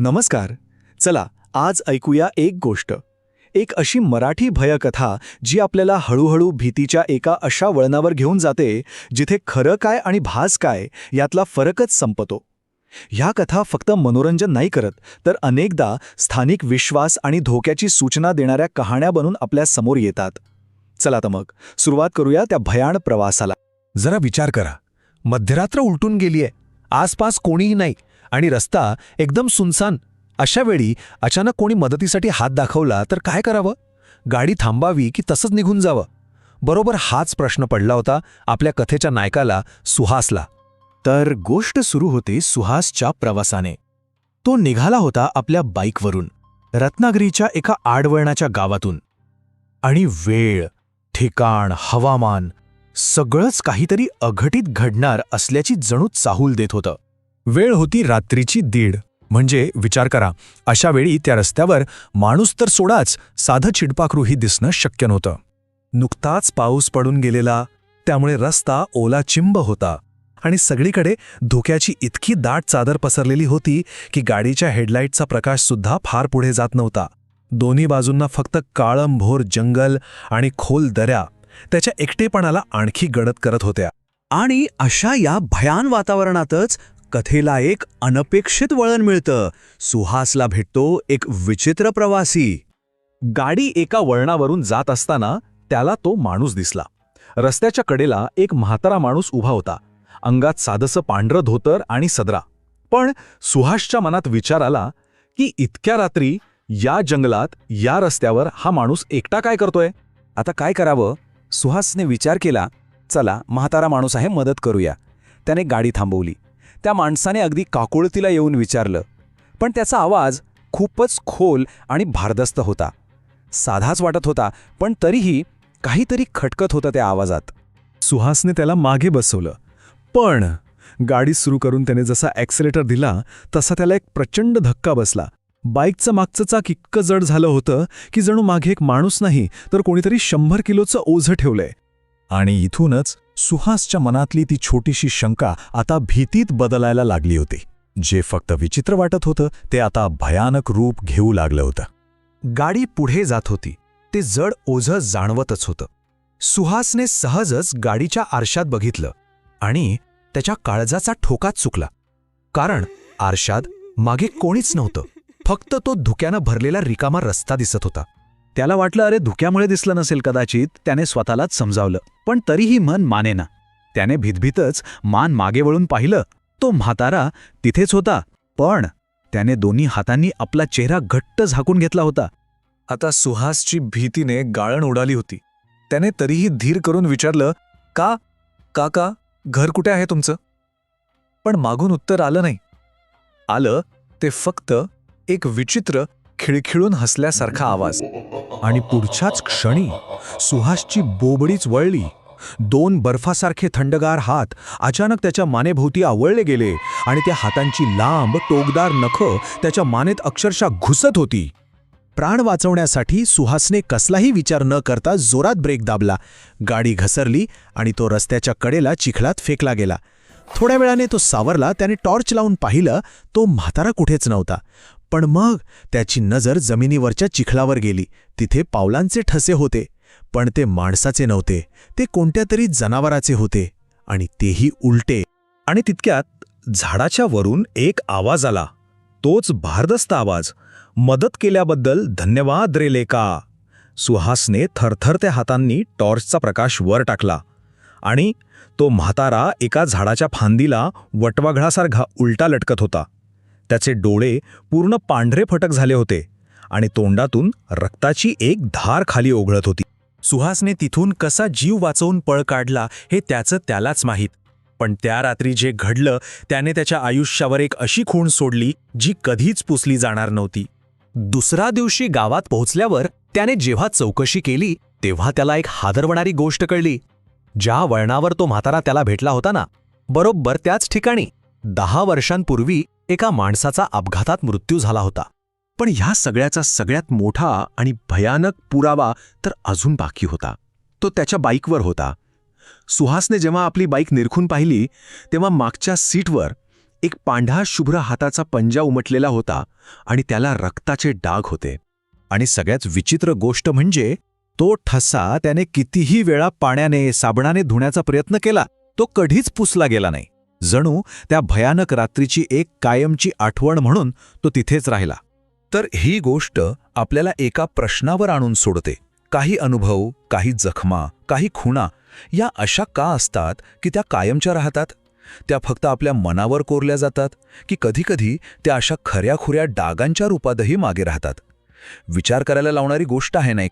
नमस्कार. चला आज ऐकूया एक गोष्ट. एक अशी मराठी भयकथा जी आपल्याला हळूहळू भीतीच्या एका अशा वळणावर घेऊन जाते जिथे खरं काय आणि भास काय यातला फरकच संपतो. ह्या कथा फक्त मनोरंजन नाही करत तर अनेकदा स्थानिक विश्वास आणि धोक्याची सूचना देणाऱ्या कहाण्या बनून आपल्यासमोर येतात. चला तर मग सुरुवात करूया त्या भयाण प्रवासाला. जरा विचार करा. मध्यरात्र उलटून गेलीये. आसपास कोणीही नाही. आणि रस्ता एकदम सुनसान. अशा वेळी अचानक कोणी मदतीसाठी हात दाखवला तर काय करावं? गाडी थांबावी की तसंच निघून जावं? बरोबर हाच प्रश्न पडला होता आपल्या कथेच्या नायकाला सुहासला. तर गोष्ट सुरू होते सुहासच्या प्रवासाने. तो निघाला होता आपल्या बाईकवरून रत्नागिरीच्या एका आडवळणाच्या गावातून. आणि वेळ ठिकाण हवामान सगळंच काहीतरी अघटित घडणार असल्याची जणू चाहूल देत होतं. वेळ होती रात्रीची दीड. म्हणजे विचार करा अशा वेळी त्या रस्त्यावर माणूस तर सोडाच साधं चिडपाखरूही दिसणं शक्य नव्हतं. नुकताच पाऊस पडून गेलेला त्यामुळे रस्ता ओला चिंब होता. आणि सगळीकडे धोक्याची इतकी दाट चादर पसरलेली होती की गाडीच्या हेडलाईटचा प्रकाश सुद्धा फार पुढे जात नव्हता. दोन्ही बाजूंना फक्त काळंभोर जंगल आणि खोल दऱ्या त्याच्या एकटेपणाला आणखी गडद करत होत्या. आणि अशा या भयान वातावरणातच कथेला एक अनपेक्षित वळण मिळतं. सुहासला भेटतो एक विचित्र प्रवासी. गाडी एका वळणावरून जात असताना त्याला तो माणूस दिसला. रस्त्याच्या कडेला एक म्हातारा माणूस उभा होता. अंगात साधसं पांढरं धोतर आणि सदरा. पण सुहासच्या मनात विचार आला की इतक्या रात्री या जंगलात या रस्त्यावर हा माणूस एकटा काय करतोय? आता काय करावं? सुहासने विचार केला चला म्हातारा माणूस आहे मदत करूया. त्याने गाडी थांबवली. त्या माणसाने अगदी काकुळतीला येऊन विचारलं. पण त्याचा आवाज खूपच खोल आणि भारदस्त होता. साधाच वाटत होता पण तरीही काहीतरी खटकत होतं त्या आवाजात. सुहासने त्याला मागे बसवलं. पण गाडी सुरू करून त्याने जसा ॲक्सिलेटर दिला तसा त्याला एक प्रचंड धक्का बसला. बाईकचं मागचं चाक इतकं जड झालं होतं की जणू मागे एक माणूस नाही तर कोणीतरी शंभर किलोचं ओझं ठेवलंय. आणि इथूनच सुहासच्या मनातली ती छोटीशी शंका आता भीतीत बदलायला लागली होती. जे फक्त विचित्र वाटत होतं ते आता भयानक रूप घेऊ लागलं होतं. गाडी पुढे जात होती. ते जड ओझं जाणवतच होतं. सुहासने सहजच गाडीच्या आरशात बघितलं आणि त्याच्या काळजाचा ठोकाच चुकला. कारण आरशात मागे कोणीच नव्हतं. फक्त तो धुक्यानं भरलेला रिकामा रस्ता दिसत होता. त्याला वाटलं अरे धुक्यामुळे दिसलं नसेल कदाचित त्याने स्वतःलाच समजावलं. पण तरीही मन मानेना. त्याने भीतभीतच मान मागे वळून पाहिलं. तो म्हातारा तिथेच होता पण त्याने दोन्ही हातांनी आपला चेहरा घट्ट झाकून घेतला होता. आता सुहासची भीतीने गाळण उडाली होती. त्याने तरीही धीर करून विचारलं का काका घर कुठे आहे तुमचं? पण मागून उत्तर आलं नाही. आलं ते फक्त एक विचित्र खिळखिळून हसल्यासारखा आवाज. आणि पुढच्याच क्षणी सुहासची बोबडीच वळली. दोन बर्फासारखे थंडगार हात अचानक त्याच्या मानेभोवती आवळले गेले आणि त्या हातांची लांब टोकदार नखं त्याच्या मानेत अक्षरशः घुसत होती. प्राण वाचवण्यासाठी सुहासने कसलाही विचार न करता जोरात ब्रेक दाबला. गाडी घसरली आणि तो रस्त्याच्या कडेला चिखलात फेकला गेला. थोड्या वेळाने तो सावरला त्याने टॉर्च लावून पाहिलं तो म्हातारा कुठेच नव्हता. पण मग त्याची नजर जमिनीवरच्या चिखलावर गेली. तिथे पावलांचे ठसे होते पण ते माणसाचे नव्हते. ते कोणत्या तरी जनावराचे होते आणि तेही उलटे. आणि तितक्यात झाडाच्या वरून एक आवाज आला. तोच भारदस्त आवाज मदत केल्याबद्दल धन्यवाद रे लेका. सुहासने थरथरत्या हातांनी टॉर्चचा प्रकाश वर टाकला आणि तो म्हातारा एका झाडाच्या फांदीला वटवाघळासारखा उलटा लटकत होता. त्याचे डोळे पूर्ण पांढरे फटक झाले होते आणि तोंडातून रक्ताची एक धार खाली ओघळत होती. सुहासने तिथून कसा जीव वाचवून पळ काढला हे त्याचं त्यालाच माहीत. पण त्या रात्री जे घडलं त्याने त्याच्या आयुष्यावर एक अशी खूण सोडली जी कधीच पुसली जाणार नव्हती. दुसरा दिवशी गावात पोहोचल्यावर त्याने जेव्हा चौकशी केली तेव्हा त्याला एक हादरवणारी गोष्ट कळली. ज्या वळणावर तो म्हातारा त्याला भेटला होता ना बरोबर त्याच ठिकाणी. दहा वर्षांपूर्वी एका माणसाचा अपघातात मृत्यू झाला होता. पण ह्या सगळ्याचा सगळ्यात मोठा आणि भयानक पुरावा तर अजून बाकी होता. तो त्याच्या बाईकवर होता. सुहासने जेव्हा आपली बाईक निरखून पाहिली तेव्हा मागच्या सीटवर एक पांढरा शुभ्र हाताचा पंजा उमटलेला होता आणि त्याला रक्ताचे डाग होते. आणि सगळ्यात विचित्र गोष्ट म्हणजे तो ठसा त्याने कितीही वेळा पाण्याने साबणाने धुण्याचा प्रयत्न केला तो कधीच पुसला गेला नाही. जणू त्या भयानक रात्रीची एक कायमची आठवण म्हणून तो तिथेच राहिला. तर ही गोष्ट आपल्याला एका प्रश्नावर आणून सोडते. काही अनुभव काही जखमा काही खुणा या अशा का असतात की त्या कायमच्या राहतात? त्या फक्त आपल्या मनावर कोरल्या जातात की कधीकधी त्या अशा खऱ्याखुऱ्या डागांच्या रूपातही मागे राहतात? विचार करायला लावणारी गोष्ट आहे नाही